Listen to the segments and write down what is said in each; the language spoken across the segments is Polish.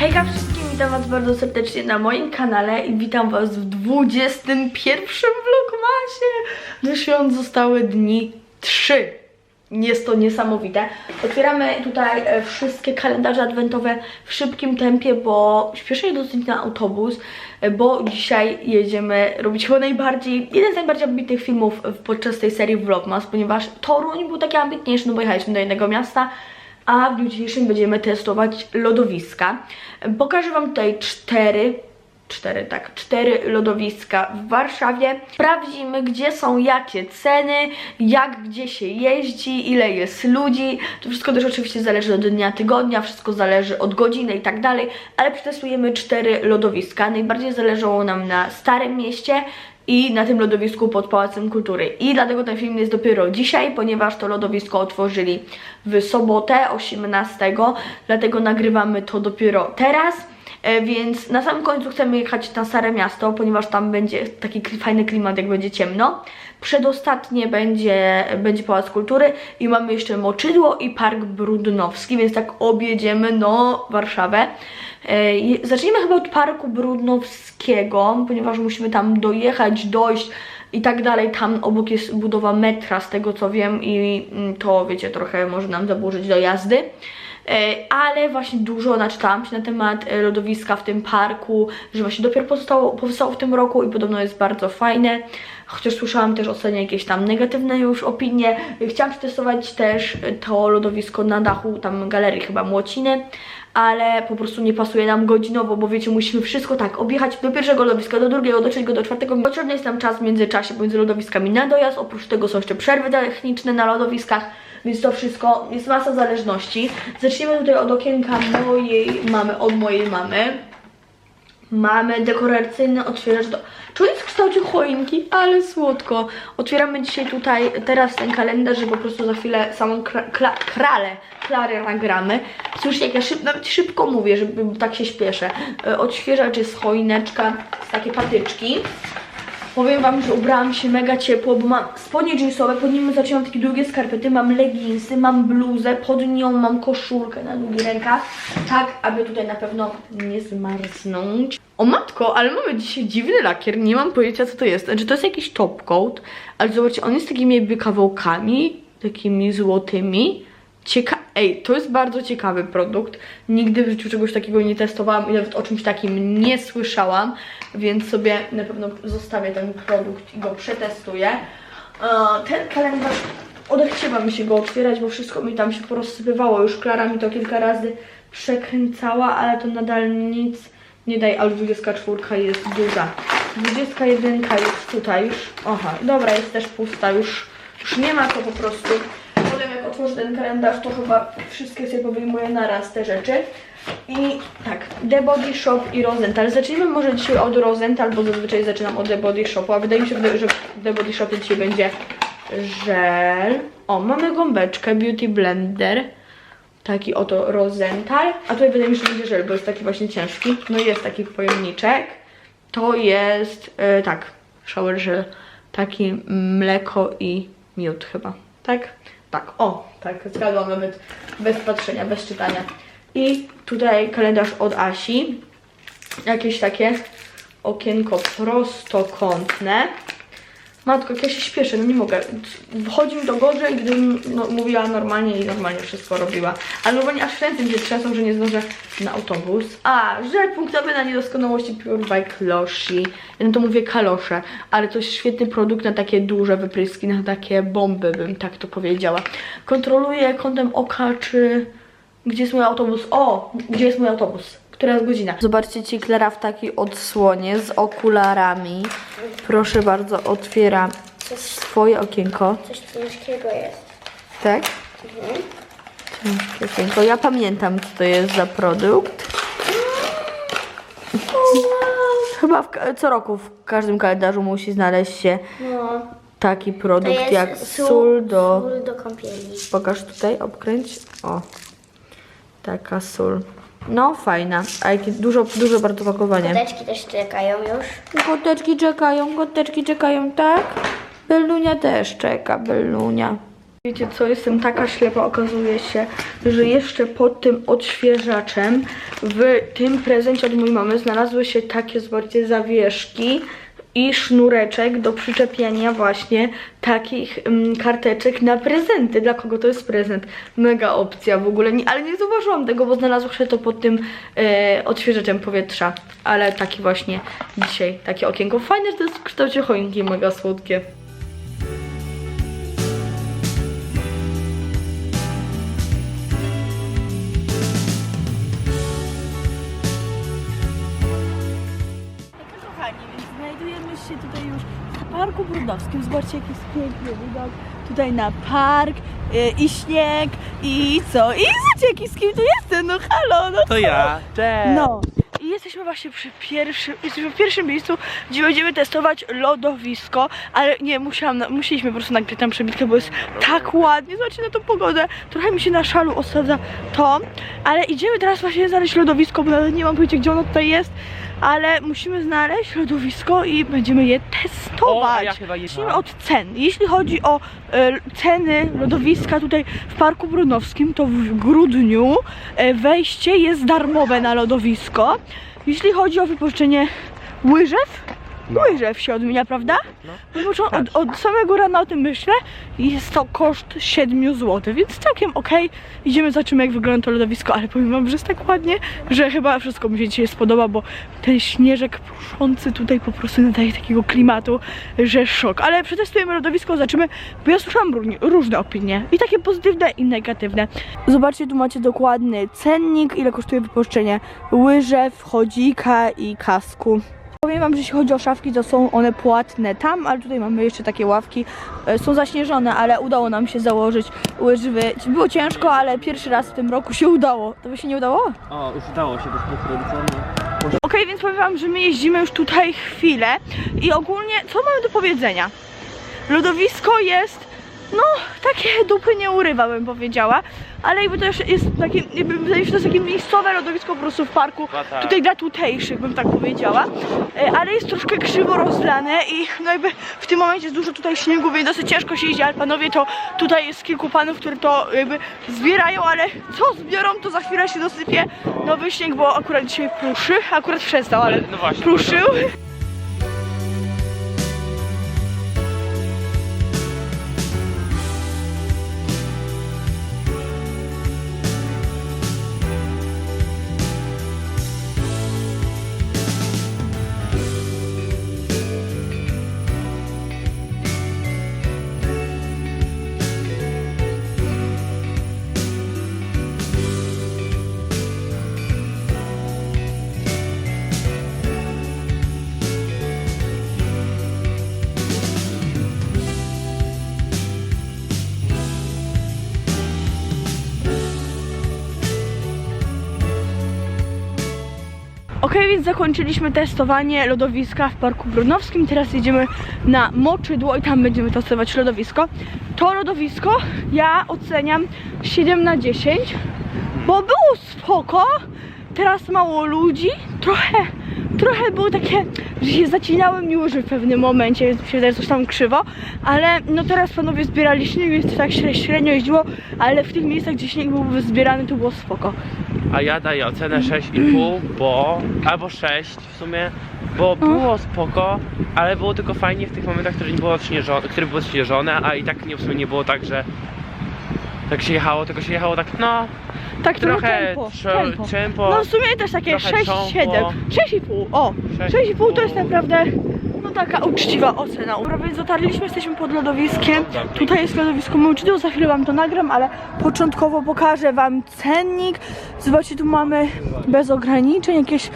Hejka wszystkim, witam was bardzo serdecznie na moim kanale i witam was w 21 vlogmasie. Do świąt zostały dni 3. Jest to niesamowite. Otwieramy tutaj e, wszystkie kalendarze adwentowe w szybkim tempie, bo śpieszę się dosyć na autobus, e, bo dzisiaj jedziemy robić chyba najbardziej, jeden z najbardziej ambitnych filmów podczas tej serii Vlogmas, ponieważ Toruń był taki ambitniejszy, no bo jechaliśmy do innego miasta, a w dniu dzisiejszym będziemy testować lodowiska. Pokażę Wam tutaj cztery, cztery, tak, cztery lodowiska w Warszawie. Sprawdzimy, gdzie są jakie ceny, jak gdzie się jeździ, ile jest ludzi. To wszystko też oczywiście zależy od dnia tygodnia, wszystko zależy od godziny i tak dalej, ale przetestujemy cztery lodowiska. Najbardziej zależało nam na Starym Mieście, i na tym lodowisku pod Pałacem Kultury. I dlatego ten film jest dopiero dzisiaj, ponieważ to lodowisko otworzyli w sobotę 18, dlatego nagrywamy to dopiero teraz. E, Więc na samym końcu chcemy jechać na Stare Miasto, ponieważ tam będzie taki fajny klimat, jak będzie ciemno. Przedostatnie będzie, będzie Pałac Kultury i mamy jeszcze Moczydło i Park Brudnowski, więc tak objedziemy no Warszawę. E, i Zacznijmy chyba od Parku Brudnowskiego, ponieważ musimy tam dojechać, dojść i tak dalej. Tam obok jest budowa metra, z tego co wiem, i mm, to wiecie, trochę może nam zaburzyć do jazdy. E, Ale właśnie dużo naczytałam się na temat e, lodowiska w tym parku, że właśnie dopiero powstało, powstało w tym roku i podobno jest bardzo fajne. Chociaż słyszałam też ostatnio jakieś tam negatywne już opinie. Chciałam przetestować też to lodowisko na dachu tam galerii chyba Młociny, ale po prostu nie pasuje nam godzinowo, bo wiecie, musimy wszystko tak objechać do pierwszego lodowiska, do drugiego, do trzeciego, do czwartego. Potrzebny jest nam czas w międzyczasie pomiędzy lodowiskami na dojazd. Oprócz tego są jeszcze przerwy techniczne na lodowiskach. Więc to wszystko jest masa zależności. Zacznijmy tutaj od okienka mojej mamy, od mojej mamy. Mamy dekoracyjny otwieracz do... Czy on jest w kształcie choinki? Ale słodko. Otwieramy dzisiaj tutaj, teraz ten kalendarz, że po prostu za chwilę samą kralę, klarę nagramy. Słyszycie, jak ja szyb nawet szybko mówię, żeby tak się śpieszę. E, Odświeżacz jest choineczka, z takie patyczki. Powiem wam, że ubrałam się mega ciepło, bo mam spodnie jeansowe, pod nimi zaczęłam takie długie skarpety, mam leginsy, mam bluzę, pod nią mam koszulkę na długi rękaw, tak aby tutaj na pewno nie zmarznąć. O matko, ale mamy dzisiaj dziwny lakier, nie mam pojęcia co to jest. Znaczy to jest jakiś top coat, ale zobaczcie, on jest takimi jakby kawałkami, takimi złotymi. Cieka Ej, to jest bardzo ciekawy produkt. Nigdy w życiu czegoś takiego nie testowałam i nawet o czymś takim nie słyszałam, więc sobie na pewno zostawię ten produkt i go przetestuję. E, Ten kalendarz odechciewa mi się go otwierać, bo wszystko mi tam się porozsypywało. Już Klara mi to kilka razy przekręcała, ale to nadal nic nie daje, ale 24 jest duża. 21 jest tutaj już. Aha, dobra, jest też pusta, już, już nie ma to po prostu. Otworzę ten kalendarz, to chyba wszystkie sobie powyjmuję naraz te rzeczy. I tak, The Body Shop i Rosenthal. Zacznijmy może dzisiaj od Rosenthal, bo zazwyczaj zaczynam od The Body Shopu, a wydaje mi się, że w The Body Shopie dzisiaj będzie żel. O, mamy gąbeczkę Beauty Blender. Taki oto Rosenthal. A tutaj wydaje mi się, że będzie żel, bo jest taki właśnie ciężki. No i jest taki pojemniczek. To jest, e, tak, shower gel. Taki mleko i miód chyba. Tak? Tak, o, tak, zgadłam nawet bez patrzenia, bez czytania. I tutaj kalendarz od Asi. Jakieś takie okienko prostokątne. Matko, jak ja się śpieszę, no nie mogę. Wchodzi mi to gorzej, gdybym no, mówiła normalnie i normalnie wszystko robiła. Ale normalnie aż ręce się trzęsą, że nie zdążę na autobus. A, żel punktowy na niedoskonałości Pure by Kloshi. Ja no to mówię kalosze, ale to jest świetny produkt na takie duże wypryski, na takie bomby, bym tak to powiedziała. Kontroluję kątem oka, czy... Gdzie jest mój autobus? O, gdzie jest mój autobus? Która jest godzina? Zobaczcie ci Klara w takiej odsłonie z okularami. Proszę bardzo, otwiera swoje okienko. Coś ciężkiego jest. Tak? Ciężkie okienko. Ja pamiętam, co to jest za produkt. Chyba w, co roku w każdym kalendarzu musi znaleźć się No. taki To produkt jest jak sól do... sól do kąpieli. Pokaż tutaj, obkręć. O, taka sól. No, fajna. A jakie dużo, dużo bardzo pakowanie. Koteczki też czekają już. Koteczki czekają, koteczki czekają, tak? Bellunia też czeka, Bellunia. Wiecie co, jestem taka ślepa, okazuje się, że jeszcze pod tym odświeżaczem w tym prezencie od mojej mamy znalazły się takie, zobaczcie, zawieszki i sznureczek do przyczepiania właśnie takich mm, karteczek na prezenty. Dla kogo to jest prezent? Mega opcja w ogóle, nie, ale nie zauważyłam tego, bo znalazło się to pod tym e, powietrza. Ale taki właśnie dzisiaj, takie okienko. Fajne, że to jest w kształcie choinki, mega słodkie. Parku Brudnowskim. Zobaczcie, jaki jest piękny widok. Tutaj na park yy, i śnieg i co? I zobaczcie, jaki z kim tu jestem, no halo, no To ja. Cześć. no. I jesteśmy właśnie przy pierwszym, jesteśmy w pierwszym miejscu, gdzie będziemy testować lodowisko, ale nie, musiałam, musieliśmy po prostu nagrać tam przebitkę, bo jest tak ładnie, zobaczcie na tą pogodę, trochę mi się na szalu osadza to, ale idziemy teraz właśnie znaleźć lodowisko, bo nawet nie mam pojęcia, gdzie ono tutaj jest, ale musimy znaleźć lodowisko i będziemy je testować. O, ja chyba Zacznijmy od cen. Jeśli chodzi o e, ceny lodowiska tutaj w Parku Brunowskim, to w grudniu e, wejście jest darmowe na lodowisko. Jeśli chodzi o wypożyczenie łyżew, No. łyżew się odmienia, prawda? No. Wypoczą- od, od samego rana o tym myślę i jest to koszt 7 zł, więc całkiem okej. Idziemy, zobaczymy jak wygląda to lodowisko, ale powiem wam, że jest tak ładnie, że chyba wszystko mi się dzisiaj spodoba, bo ten śnieżek pruszący tutaj po prostu nadaje takiego klimatu, że szok. Ale przetestujemy lodowisko, zobaczymy, bo ja słyszałam różne opinie i takie pozytywne i negatywne. Zobaczcie, tu macie dokładny cennik, ile kosztuje wypożyczenie łyżew, chodzika i kasku. Powiem wam, że jeśli chodzi o szafki, to są one płatne tam, ale tutaj mamy jeszcze takie ławki. E, Są zaśnieżone, ale udało nam się założyć łyżwy. Było ciężko, ale pierwszy raz w tym roku się udało. To by się nie udało? O, już udało się, bo spółkręcony. Okej, więc powiem wam, że my jeździmy już tutaj chwilę i ogólnie co mamy do powiedzenia? Lodowisko jest, no, takie dupy nie urywa, bym powiedziała, ale jakby to już jest takie, jakby wydaje się, to jest takie miejscowe lodowisko po prostu w parku, tak. tutaj dla tutejszych, bym tak powiedziała, E, ale jest troszkę krzywo rozlane i no jakby w tym momencie jest dużo tutaj śniegu, więc dosyć ciężko się jeździ, ale panowie to tutaj jest kilku panów, którzy to jakby zbierają, ale co zbiorą, to za chwilę się dosypie nowy śnieg, bo akurat dzisiaj pruszy, akurat przestał, ale No właśnie. pruszył. Okej, więc zakończyliśmy testowanie lodowiska w Parku Brudnowskim. Teraz jedziemy na Moczydło i tam będziemy testować lodowisko. To lodowisko ja oceniam 7 na 10, bo było spoko. Teraz mało ludzi, trochę, trochę było takie, że się zacinały mi łyżwy w pewnym momencie, więc mi się coś tam krzywo, ale no teraz panowie zbierali śnieg, więc to tak śre- średnio jeździło, ale w tych miejscach, gdzie śnieg był zbierany, to było spoko. A ja daję ocenę 6,5, bo... Albo 6 w sumie, bo było spoko, ale było tylko fajnie w tych momentach, które nie było odśnieżone, które były odśnieżone, a i tak nie, w sumie nie było tak, że tak się jechało, tylko się jechało tak, no, Tak, trochę tempo, trzo- tempo. tempo. No w sumie też takie trochę 6, trząpło. 7, 6,5, o, 6,5 to jest 6,5. naprawdę taka uczciwa ocena. Dobra, więc dotarliśmy, jesteśmy pod lodowiskiem. Tutaj jest lodowisko Mołczydeł, za chwilę wam to nagram, ale początkowo pokażę wam cennik. Zobaczcie, tu mamy bez ograniczeń jakieś,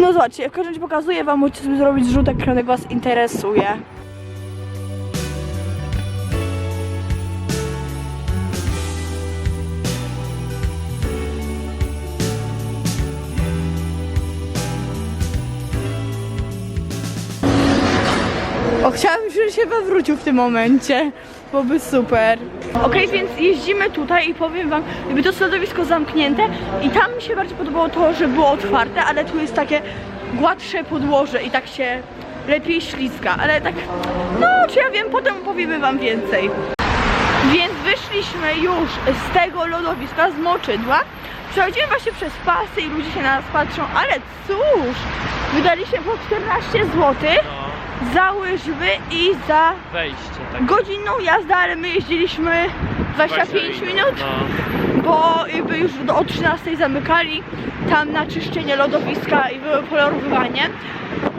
no zobaczcie, w każdym razie pokazuję wam, możecie sobie zrobić zrzut ekranu, jak was interesuje. O, chciałabym, żeby się wywrócił w tym momencie. Byłoby super. Okej, więc jeździmy tutaj i powiem wam, jakby to jest lodowisko zamknięte i tam mi się bardziej podobało to, że było otwarte, ale tu jest takie gładsze podłoże i tak się lepiej ślizga, ale tak, no czy ja wiem, potem opowiemy wam więcej. Więc wy wyszliśmy już z tego lodowiska, z moczydła. Przechodzimy właśnie przez pasy i ludzie się na nas patrzą, ale cóż, wydaliśmy po 14 zł No, za łyżwy i za wejście tak. godzinną jazdę, ale my jeździliśmy 25 minut, No. bo jakby już o 13 zamykali tam na czyszczenie lodowiska i wykolorowywanie.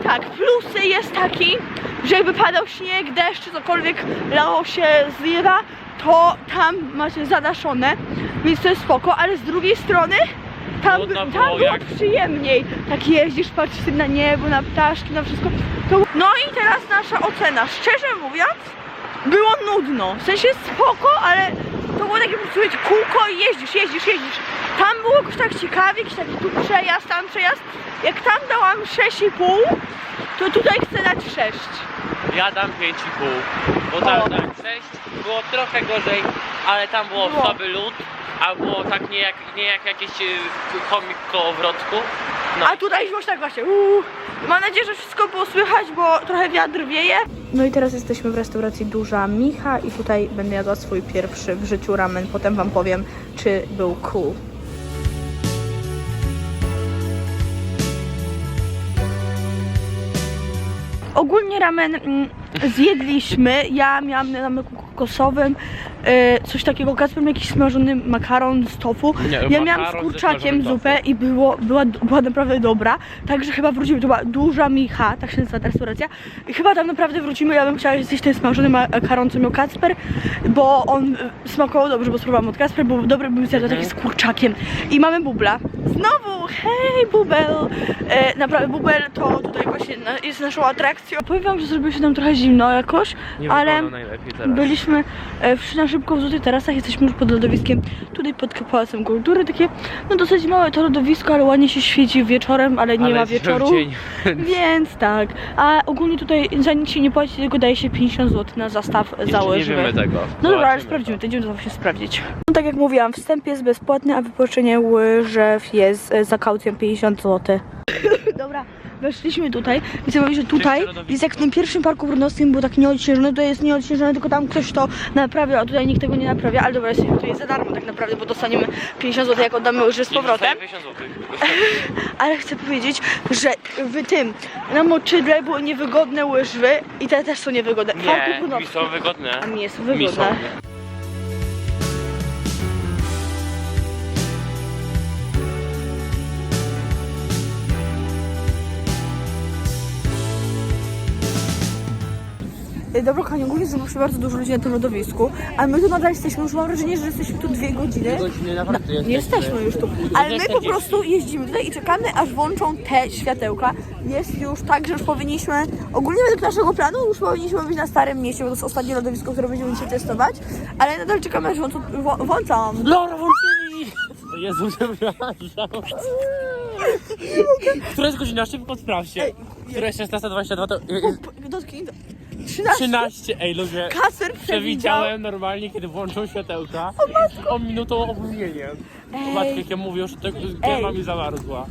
Tak, plusy jest taki, że jakby padał śnieg, deszcz czy cokolwiek lało się z nieba, to tam macie zadaszone, więc to jest spoko, ale z drugiej strony tam, Trudno tam było było jak- przyjemniej. Tak jeździsz, patrzysz na niebo, na ptaszki, na wszystko. To... No i teraz nasza ocena. Szczerze mówiąc, było nudno. W sensie spoko, ale to było takie wiecie, kółko i jeździsz, jeździsz, jeździsz. Tam było jakoś tak ciekawie, jakiś taki tu przejazd, tam przejazd. Jak tam dałam 6,5, to tutaj chcę dać 6. Ja dam 5,5. Bo tam O. dałem 6, było trochę gorzej, ale tam było Było. słaby lód, a było tak nie jak, nie jak jakiś y, komik kołowrotku. No. A tutaj już tak właśnie. Uuu. Mam nadzieję, że wszystko było słychać, bo trochę wiatr wieje. No i teraz jesteśmy w restauracji Duża Micha i tutaj będę jadła swój pierwszy w życiu ramen. Potem wam powiem, czy był cool. Ogólnie ramen mm, zjedliśmy. Ja miałam na myku kokosowym e, coś takiego, Kasper miał jakiś smażony makaron z tofu. Nie, ja miałam z ze kurczakiem smażonym zupę i było, była, była naprawdę dobra. Także chyba wrócimy. To była duża Micha, tak się nazywa ta restauracja. I chyba tam naprawdę wrócimy. Ja bym chciała zjeść ten smażony makaron, co miał Kacper, bo on e, smakował dobrze, bo spróbowałam od Kacper, bo dobry bym zjadła taki z kurczakiem. I mamy bubla. Znowu, hej bubel! E, naprawdę bubel to tutaj właśnie na, jest naszą atrakcją. Powiem wam, że zrobiło się nam trochę zimno jakoś, Nie ale wygląda najlepiej teraz. byliśmy e, w, na szybko w Złotych Tarasach, jesteśmy już pod lodowiskiem, tutaj pod Pałacem Kultury, takie no dosyć małe to lodowisko, ale ładnie się świeci wieczorem, ale nie Ale ma jest wieczoru. dzień. Więc tak, a ogólnie tutaj za nic się nie płaci, tylko daje się 50 zł na zastaw za Jeszcze nie wiemy tego. No dobra, ale sprawdzimy, to idziemy to właśnie sprawdzić. No tak jak mówiłam, wstęp jest bezpłatny, a wypoczyncie łyżew jest e, za kaucją 50 zł. dobra, weszliśmy tutaj i chcę powiedzieć, że tutaj jest jak w tym pierwszym parku brudnowskim było tak nieodśnieżone, tutaj jest nieodśnieżone, tylko tam ktoś to naprawia, a tutaj nikt tego nie naprawia, ale dobra, jesteśmy tutaj za darmo tak naprawdę, bo dostaniemy 50 zł jak oddamy łyżwy z powrotem. dostaję 50 złotych. Ale chcę powiedzieć, że w tym, na moczydle były niewygodne łyżwy i te też są niewygodne. Nie, mi są wygodne. A mi Mi wygodne. Dobra, kochani, ogólnie zobaczymy bardzo dużo ludzi na tym lodowisku, a my tu nadal jesteśmy, już mam wrażenie, że jesteśmy tu dwie godziny. godziny naprawdę Nie jesteśmy już tu, ale my po prostu jeździmy tutaj i czekamy, aż włączą te światełka. Jest już tak, że już powinniśmy, ogólnie według naszego planu, już powinniśmy być na Starym Mieście, bo to jest ostatnie lodowisko, które będziemy dzisiaj testować, ale nadal czekamy, aż włączą, wło- włączą. Laura włączyli! Jezu, przepraszam. Która jest godzina? Szybko sprawdźcie. Która jest 16.22 to... Dotknij to. 13. 13, ej ludzie. Kaser przewidział. Przewidziałem normalnie, kiedy włączą światełka. O minutą opóźnieniem. Matko, jak ja mówię, że tak Ej. mi zamarzła.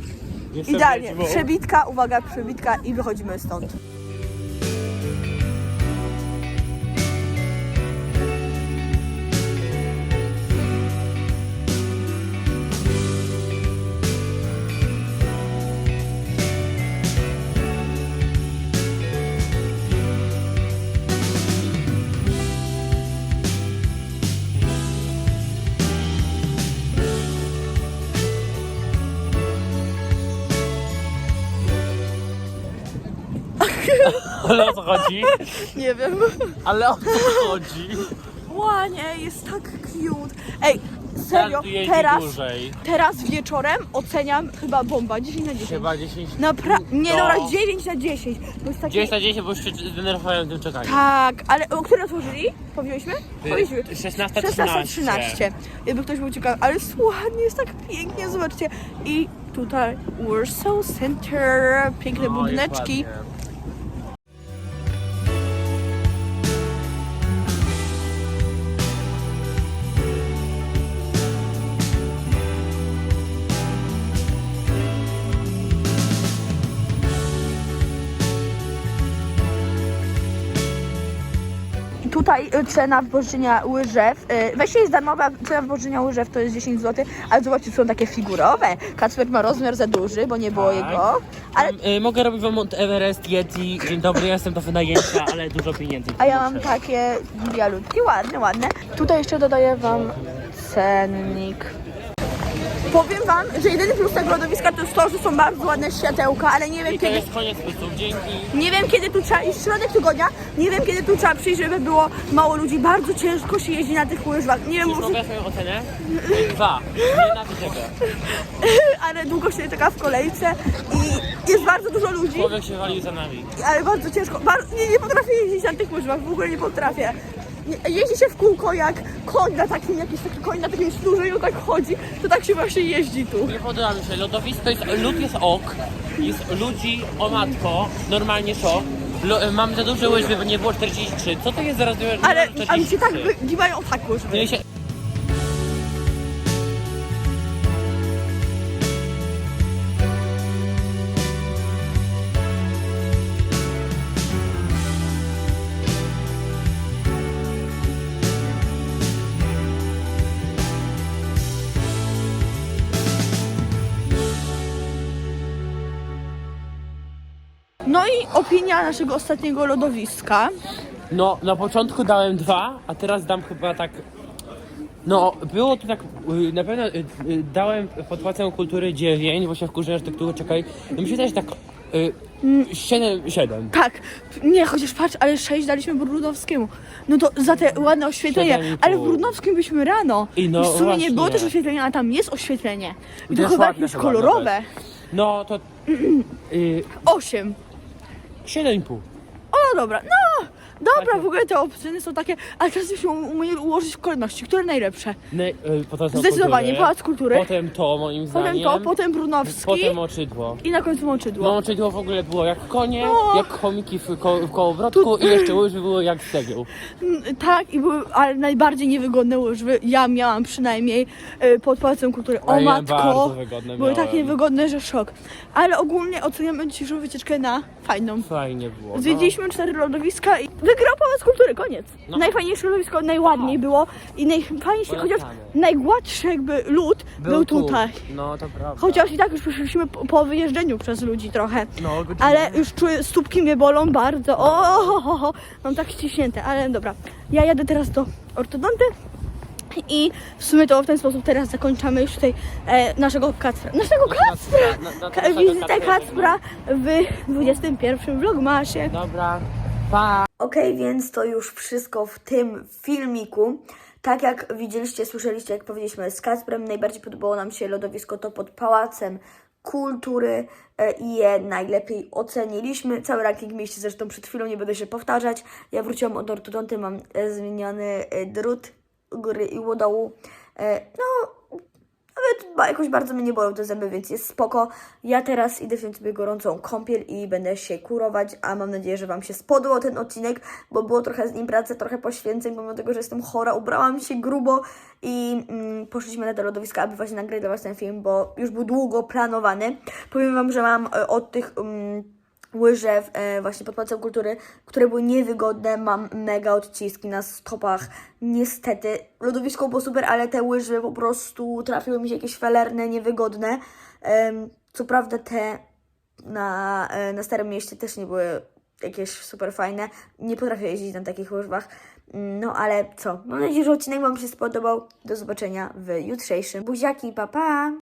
Jestem Idealnie. wiedźmą. Przebitka, uwaga, przebitka i wychodzimy stąd. Ale o co chodzi? Nie wiem. Ale o co chodzi? Łanie, jest tak cute. Ej, serio, teraz, dłużej. teraz wieczorem oceniam chyba bomba, 10 na 10. Chyba 10... Napra- nie No. dobra, 9 na 10. Bo jest taki... 10 na 10, bo już się zdenerwowałem tym czekaniem. Tak, ale o które otworzyli? Powiedzieliśmy? Powiedzieliśmy. 16.13. 16.13. Jakby ktoś był ciekawy, ale ładnie, jest tak pięknie, zobaczcie. I tutaj Warsaw Center, piękne No, budyneczki. jest tutaj y, cena wypożyczenia łyżew. y, Weźcie jest darmowa, cena wypożyczenia łyżew to jest 10 zł, ale zobaczcie, są takie figurowe. Kacper ma rozmiar za duży, bo nie było Tak. jego. Ale Y, mogę robić wam Mount Everest, Yeti. Dzień dobry, ja jestem do wynajęcia, ale dużo pieniędzy. A ja mam takie bialutki, ładne, ładne. Tutaj jeszcze dodaję wam cennik. Powiem wam, że jedyny plus tego lodowiska to jest to, że są bardzo ładne światełka, ale nie wiem I to kiedy... jest koniec pytów, dzięki. Nie wiem kiedy tu trzeba iść, środek tygodnia, nie wiem kiedy tu trzeba przyjść, żeby było mało ludzi. Bardzo ciężko się jeździ na tych łyżwach. Nie wiem, Już może, mogę swoją ocenę? Dwa. Nienawidzę go. ale długo się czeka w kolejce i jest bardzo dużo ludzi, Człowiek się walił za nami. ale bardzo ciężko. Bar nie, nie potrafię jeździć na tych łyżwach, w ogóle nie potrafię. Jeździ się w kółko jak koń na takim, jakiś taki koń na takim sznurze i on tak chodzi, to tak się właśnie jeździ tu. Nie podoba mi się, lodowisko jest, lód jest ok, jest ludzi, o matko, normalnie szok. Lo, mam za duże łyżwy, bo nie było 43. Co to jest zaraz Ale, 43? ale się tak wygiwają tak łyżwy. Nie się... No i opinia naszego ostatniego lodowiska. No, na początku dałem dwa, a teraz dam chyba tak... No, było to tak, y, na pewno y, y, dałem pod płacę kultury 9, bo się wkurzyłem, że tak długo czekaj. No mi się tak y, 7, 7. Tak, nie, chociaż patrz, ale 6 daliśmy Brudnowskiemu. No to za te ładne oświetlenie, Siedem i ale w pół. Brudnowskim byliśmy rano. I no w sumie nie było też oświetlenia, a tam jest oświetlenie. I to jest chyba ładne jakieś chyba kolorowe. nawet. No, to y, 8. 7,5. O, dobra, no, dobra, Takie. w ogóle te opcje są takie, ale teraz byśmy umieli ułożyć w kolejności, które najlepsze. Ne, y, potem są Zdecydowanie, kultury, Pałac Kultury. Potem to, moim Potem zdaniem. to, potem Brunowski Potem oczydło. i na końcu Moczydło. No, oczydło w ogóle było jak konie, No. jak chomiki w, ko, w kołowrotku i jeszcze łyżwy były jak cegieł. Mm, Tak, i były ale najbardziej niewygodne łyżwy. Ja miałam przynajmniej e, pod Pałacem Kultury. O A ja matko, bardzo wygodne były miałem. tak niewygodne, że szok. Ale ogólnie oceniamy dzisiejszą wycieczkę na fajną. Fajnie było. no. Zwiedziliśmy cztery lodowiska i wygrał Pałac Kultury, koniec. No. Najfajniejsze lodowisko, najładniej było i najfajniejsze, chociaż Polecamy. najgładszy jakby lód był, tu. tutaj. No, to prawda. Chociaż i tak już przyszliśmy po, po wyjeżdżeniu przez ludzi trochę. No, godzinę. Ale już czuję, stópki mnie bolą bardzo. O, ho, ho, ho. mam tak ściśnięte, ale dobra. Ja jadę teraz do ortodonty i w sumie to w ten sposób teraz zakończamy już tutaj e, naszego Kacpra. Naszego Kacpra! Na- na- na Ka- naszego Wizytę Kacpra. Kacpra w 21 vlogmasie. Dobra, pa! Więc to już wszystko w tym filmiku. Tak jak widzieliście, słyszeliście, jak powiedzieliśmy z Kacprem, najbardziej podobało nam się lodowisko to pod Pałacem Kultury e, i je najlepiej oceniliśmy. Cały ranking mieliście zresztą przed chwilą, nie będę się powtarzać. Ja wróciłam od ortodonty, mam e, zmieniony e, drut góry i u dołu. E, No, nawet jakoś bardzo mnie nie bolą te zęby, więc jest spoko. Ja teraz idę wziąć sobie gorącą kąpiel i będę się kurować, a mam nadzieję, że Wam się spodobał ten odcinek, bo było trochę z nim pracy, trochę poświęceń, pomimo tego, że jestem chora, ubrałam się grubo i mm, poszliśmy na te lodowiska, aby właśnie Was ten film, bo już był długo planowany. Powiem Wam, że mam e, od tych... Mm, łyżew e, właśnie pod Pałacem Kultury, które były niewygodne, mam mega odciski na stopach. Niestety, lodowisko było super, ale te łyżwy po prostu trafiły mi się jakieś felerne, niewygodne. Em, co prawda te na, e, na Starym Mieście też nie były jakieś super fajne. Nie potrafię jeździć na takich łyżwach. No ale co? Mam nadzieję, że odcinek Wam się spodobał. Do zobaczenia w jutrzejszym. Buziaki, pa pa!